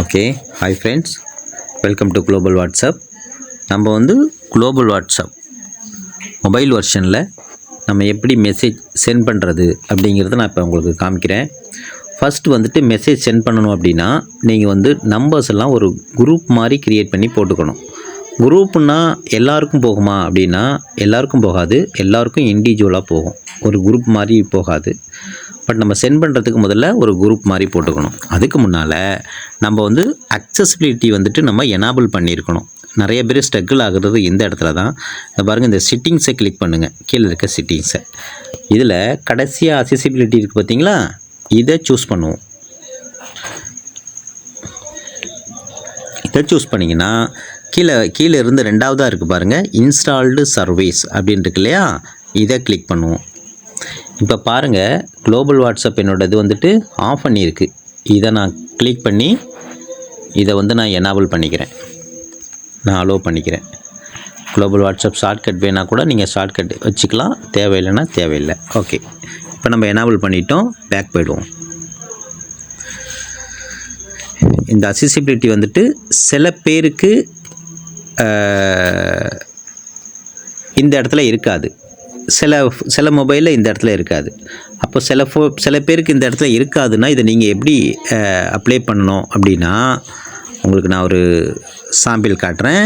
Okay hi friends welcome to global WhatsApp நம்ம வந்து global WhatsApp mobile வெர்ஷனில் நம்ம எப்படி மெசேஜ் சென்ட் பண்ணுறது அப்படிங்கிறத நான் இப்போ உங்களுக்கு காமிக்கிறேன். ஃபஸ்ட்டு வந்துட்டு மெசேஜ் சென்ட் பண்ணணும் அப்படின்னா நீங்கள் வந்து நம்பர்ஸ் எல்லாம் ஒரு குரூப் மாதிரி க்ரியேட் பண்ணி போட்டுக்கணும். குரூப்புன்னா எல்லாருக்கும் போகுமா அப்படின்னா எல்லாருக்கும் போகாது எல்லாருக்கும் இண்டிவிஜுவலாக போகும். ஒரு குரூப் மாதிரி போகாது. பட் நம்ம சென்ட் பண்ணுறதுக்கு முதல்ல ஒரு குரூப் மாதிரி போட்டுக்கணும். அதுக்கு முன்னால் நம்ம வந்து அக்சசிபிலிட்டி வந்துட்டு நம்ம எனாபிள் பண்ணியிருக்கணும். நிறைய பேர் ஸ்ட்ரகிள் ஆகுறது இந்த இடத்துல தான். இந்த பாருங்கள் இந்த சிட்டிங்ஸை கிளிக் பண்ணுங்கள் கீழே இருக்க சிட்டிங்ஸை இதில் கடைசியாக அசெசிபிலிட்டி இருக்குது பார்த்தீங்களா? இதை சூஸ் பண்ணுவோம். இதை சூஸ் பண்ணிங்கன்னா கீழே கீழே இருந்து ரெண்டாவதாக இருக்குது பாருங்கள் இன்ஸ்டால்டு சர்வீஸ் அப்படின்னு இருக்கு இல்லையா? இதை கிளிக் பண்ணுவோம். இப்போ பாருங்கள் குளோபல் வாட்ஸ்அப் என்னோட இது வந்துட்டு ஆஃப் பண்ணியிருக்கு. இதை நான் கிளிக் பண்ணி இதை வந்து நான் எனாபிள் பண்ணிக்கிறேன். நான் அலோவ் பண்ணிக்கிறேன். குளோபல் வாட்ஸ்அப் ஷார்ட்கட் வேணால் கூட நீங்கள் ஷார்ட்கட் வச்சுக்கலாம். தேவையில்லைன்னா தேவையில்லை. ஓகே இப்போ நம்ம எனாபிள் பண்ணிட்டோம். பேக் போயிடுவோம். இந்த அசிசிபிலிட்டி வந்துட்டு சில பேருக்கு இந்த இடத்துல இருக்காது. சில சில மொபைலில் இந்த இடத்துல இருக்காது. அப்போ சில ஃபோ சில பேருக்கு இந்த இடத்துல இருக்காதுன்னா இதை நீங்கள் எப்படி அப்ளை பண்ணணும் அப்படின்னா உங்களுக்கு நான் ஒரு சாம்பிள் காட்டுறேன்.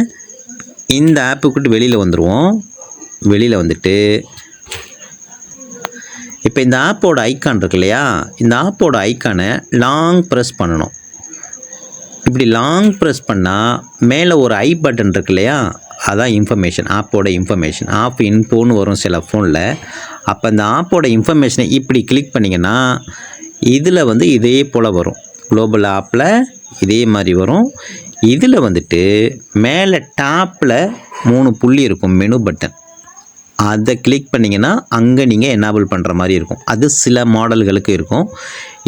இந்த ஆப்புக்கிட்ட வெளியில் வந்துடுவோம் வெளியில் வந்துட்டு இப்போ இந்த ஆப்போட ஐக்கான் இருக்கு இல்லையா? இந்த ஆப்போட ஐக்கானை லாங் ப்ரெஸ் பண்ணணும். இப்படி லாங் ப்ரெஸ் பண்ணால் மேலே ஒரு ஐ பட்டன் இருக்கு இல்லையா? அதான் இன்ஃபர்மேஷன் ஆப்போட இன்ஃபர்மேஷன் ஆப் இன்போன்னு வரும் சில ஃபோனில் அப்போ அந்த ஆப்போட இன்ஃபர்மேஷனை இப்படி கிளிக் பண்ணிங்கன்னா இதில் வந்து இதே போல் வரும். குளோபல் ஆப்பில் இதே மாதிரி வரும். இதில் வந்துட்டு மேலே டாப்பில் மூணு புள்ளி இருக்கும் மெனு பட்டன் அதை கிளிக் பண்ணிங்கன்னா அங்கே நீங்கள் எனேபிள் பண்ணுற மாதிரி இருக்கும். அது சில மாடல்களுக்கு இருக்கும்.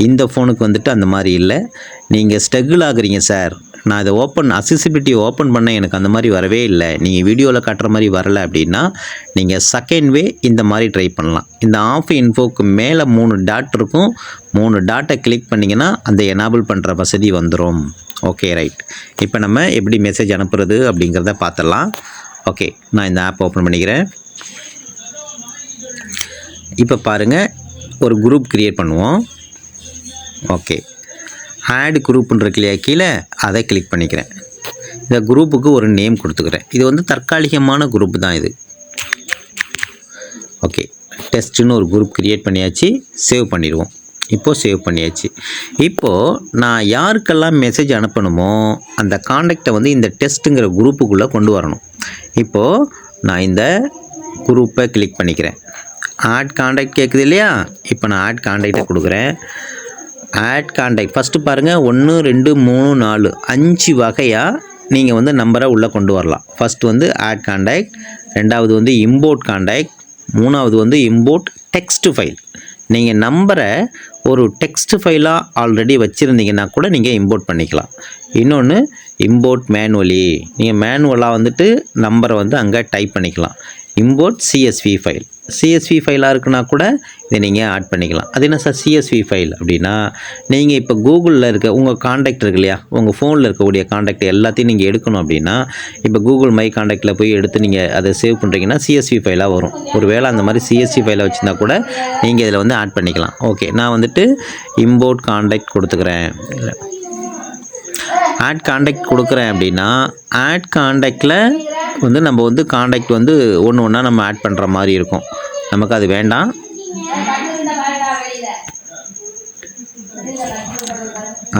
இந்த ஃபோனுக்கு வந்துட்டு அந்த மாதிரி இல்லை. நீங்கள் ஸ்ட்ரகிள் ஆகுறீங்க சார் நான் இதை ஓப்பன் அசிசிபிலிட்டி ஓப்பன் பண்ண எனக்கு அந்த மாதிரி வரவே இல்லை. நீங்கள் வீடியோவில் காட்டுற மாதிரி வரல அப்படின்னா நீங்கள் செகண்ட் வே இந்த மாதிரி ட்ரை பண்ணலாம். இந்த ஆஃப் இன்ஃபோக்கு மேலே மூணு டாட் இருக்கும். மூணு டாட்டை கிளிக் பண்ணிங்கன்னா அந்த எனாபிள் பண்ணுற வசதி வந்துடும் ஓகே ரைட் இப்போ நம்ம எப்படி மெசேஜ் அனுப்புறது அப்படிங்கிறத பார்த்துடலாம். ஓகே நான் இந்த ஆப் ஓப்பன் பண்ணிக்கிறேன். இப்போ பாருங்கள் ஒரு குரூப் க்ரியேட் பண்ணுவோம். ஓகே ஆட் குரூப்னு இருக்கு இல்லையா கீழே அதை கிளிக் பண்ணிக்கிறேன். இந்த குரூப்புக்கு ஒரு நேம் கொடுத்துக்கிறேன். இது வந்து தற்காலிகமான குரூப் தான் இது. ஓகே டெஸ்ட்டுன்னு ஒரு குரூப் க்ரியேட் பண்ணியாச்சு. சேவ் பண்ணிடுவோம். இப்போது சேவ் பண்ணியாச்சு. இப்போது நான் யாருக்கெல்லாம் மெசேஜ் அனுப்பணுமோ அந்த காண்டாக்டை வந்து இந்த டெஸ்ட்டுங்கிற குரூப்புக்குள்ளே கொண்டு வரணும். இப்போது நான் இந்த குரூப்பை கிளிக் பண்ணிக்கிறேன். ஆட் காண்டாக்ட் கேட்குது இல்லையா? இப்போ நான் ஆட் காண்டாக்டை கொடுக்குறேன். ஆட் காண்டாக்ட் ஃபஸ்ட்டு பாருங்கள் ஒன்று ரெண்டு மூணு நாலு. அஞ்சு வகையாக நீங்கள் வந்து நம்பரை உள்ளே கொண்டு வரலாம். ஃபஸ்ட்டு வந்து ஆட் காண்டாக்ட் ரெண்டாவது வந்து இம்போர்ட் காண்டாக்ட் மூணாவது வந்து இம்போர்ட் டெக்ஸ்ட் ஃபைல் நீங்கள் நம்பரை ஒரு டெக்ஸ்ட் ஃபைலாக ஆல்ரெடி வச்சுருந்தீங்கன்னா கூட நீங்கள் இம்போர்ட் பண்ணிக்கலாம். இன்னொன்று இம்போர்ட் மேனுவலி நீங்கள் மேனுவலாக வந்துட்டு நம்பரை வந்து அங்கே டைப் பண்ணிக்கலாம். இம்போர்ட் சிஎஸ்வி ஃபைல் சிஎஸ்வி ஃபைலாக இருக்குன்னா கூட இதை நீங்கள் ஆட் பண்ணிக்கலாம். அது என்ன சார் சிஎஸ்வி ஃபைல் அப்படின்னா நீங்கள் இப்போ கூகுளில் இருக்க உங்கள் காண்டாக்ட் இருக்கு இல்லையா? உங்கள் ஃபோனில் இருக்கக்கூடிய காண்டாக்ட் எல்லாத்தையும் நீங்கள் எடுக்கணும் அப்படின்னா இப்போ கூகுள் மை காண்டாக்டில் போய் எடுத்து நீங்கள் அதை சேவ் பண்ணுறீங்கன்னா சிஎஸ்வி ஃபைலாக வரும். ஒருவேளை அந்த மாதிரி சிஎஸ்வி ஃபைலை வச்சுருந்தா கூட நீங்கள் இதில் வந்து ஆட் பண்ணிக்கலாம். ஓகே நான் வந்துட்டு இம்போர்ட் காண்டாக்ட் கொடுத்துக்கிறேன். ஆட் காண்டாக்ட் கொடுக்குறேன் அப்படின்னா ஆட் காண்டாக்டில் வந்து நம்ம வந்து காண்டாக்ட் வந்து ஒன்று ஒன்றா நம்ம ஆட் பண்ணுற மாதிரி இருக்கும். நமக்கு அது வேண்டாம்.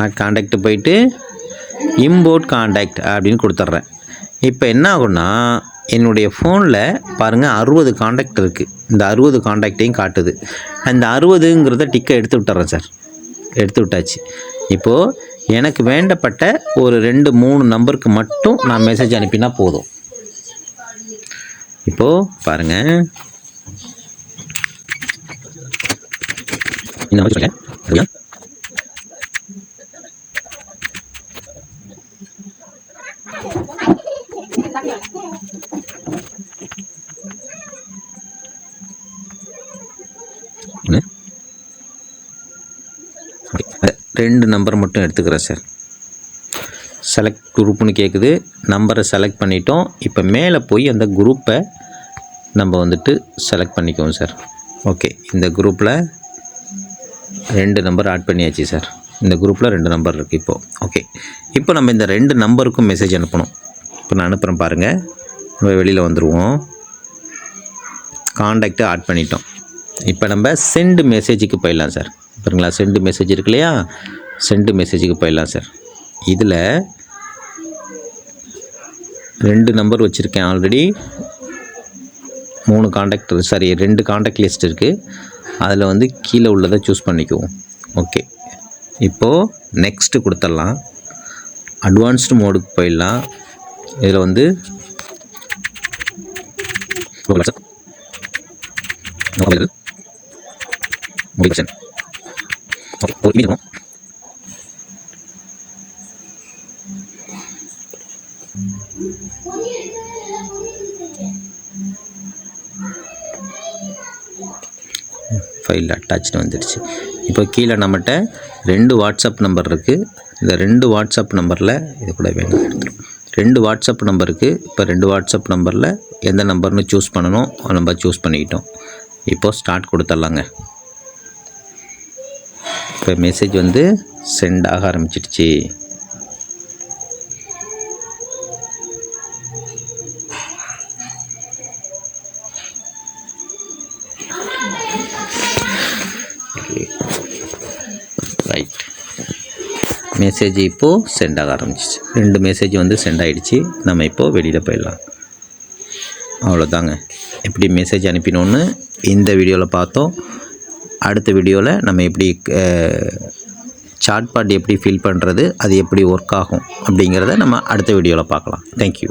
ஆட் காண்டாக்ட் போயிட்டு இம்போர்ட் காண்டாக்ட் அப்படின்னு கொடுத்துட்றேன். இப்போ என்ன ஆகும்னா என்னுடைய ஃபோனில் பாருங்கள் அறுபது காண்டாக்ட் இருக்குது இந்த அறுபது காண்டாக்டையும் காட்டுது. அந்த அறுபதுங்கிறத டிக்கை எடுத்து விட்டுறேன் சார். எடுத்து விட்டாச்சு. இப்போது எனக்கு வேண்டப்பட்ட ஒரு ரெண்டு மூணு நம்பருக்கு மட்டும் நான் மெசேஜ் அனுப்பினா போதும். இப்போது பாருங்கள் இந்த மாதிரி சொல்கிறேன் சரியா ரெண்டு நம்பர் மட்டும் எடுத்துக்கிறேன் சார் செலக்ட் குரூப்னு கேட்குது நம்பரை செலக்ட் பண்ணிட்டோம். இப்போ மேலே போய் அந்த குரூப்பை நம்ம வந்துட்டு செலக்ட் பண்ணிக்குவோம் சார் ஓகே இந்த குரூப்பில் ரெண்டு நம்பர் ஆட் பண்ணியாச்சு சார் இந்த குரூப்பில் ரெண்டு நம்பர் இருக்குது இப்போது ஓகே இப்போ நம்ம இந்த ரெண்டு நம்பருக்கும் மெசேஜ் அனுப்பணும். இப்போ நான் அனுப்புகிறேன் பாருங்கள் நம்ம வெளியில் வந்துடுவோம் காண்டாக்டை ஆட் பண்ணிட்டோம். இப்போ நம்ம செண்டு மெசேஜுக்கு போயிடலாம் சார் பாருங்களா செண்டு மெசேஜ் இருக்கு இல்லையா? செண்டு மெசேஜுக்கு போயிடலாம் சார் இதில் ரெண்டு நம்பர் வச்சுருக்கேன் ஆல்ரெடி மூணு காண்டாக்ட் சாரி ரெண்டு காண்டாக்ட் லிஸ்ட் இருக்குது அதில் வந்து கீழே உள்ளதை சூஸ் பண்ணிக்குவோம். ஓகே இப்போது நெக்ஸ்ட்டு கொடுத்துடலாம் அட்வான்ஸ்டு மோடுக்கு போயிடலாம். இதில் வந்து Thank you. ஃபைலில் ஒரு ஃபைல் அட்டாச்னு வந்துடுச்சு. இப்போ கீழே நம்மகிட்ட ரெண்டு வாட்ஸ்அப் நம்பர் இருக்குது இந்த ரெண்டு வாட்ஸ்அப் நம்பரில் இது கூட வேணும் எடுத்துரும் ரெண்டு வாட்ஸ்அப் நம்பருக்கு இப்போ ரெண்டு வாட்ஸ்அப் நம்பரில் எந்த நம்பர்னு சூஸ் பண்ணணும்? நம்ம சூஸ் பண்ணிக்கிட்டோம். இப்போ ஸ்டார்ட் கொடுத்துட்லாங்க. இப்போ மெசேஜ் வந்து சென்ட் ஆக ஆரம்பிச்சிடுச்சு. மெசேஜ் இப்போது சென்ட் ஆக ஆரம்பிச்சிச்சு. ரெண்டு மெசேஜ் வந்து சென்ட் ஆகிடுச்சு நம்ம இப்போது வெளியில் போயிடலாம். அவ்வளோதாங்க எப்படி மெசேஜ் அனுப்பினோன்னு இந்த வீடியோவில் பார்த்தோம். அடுத்த வீடியோவில் நம்ம எப்படி சாட் பாட் எப்படி ஃபில் பண்ணுறது அது எப்படி ஒர்க் ஆகும் அப்படிங்கிறத நம்ம அடுத்த வீடியோவில் பார்க்கலாம். தேங்க்யூ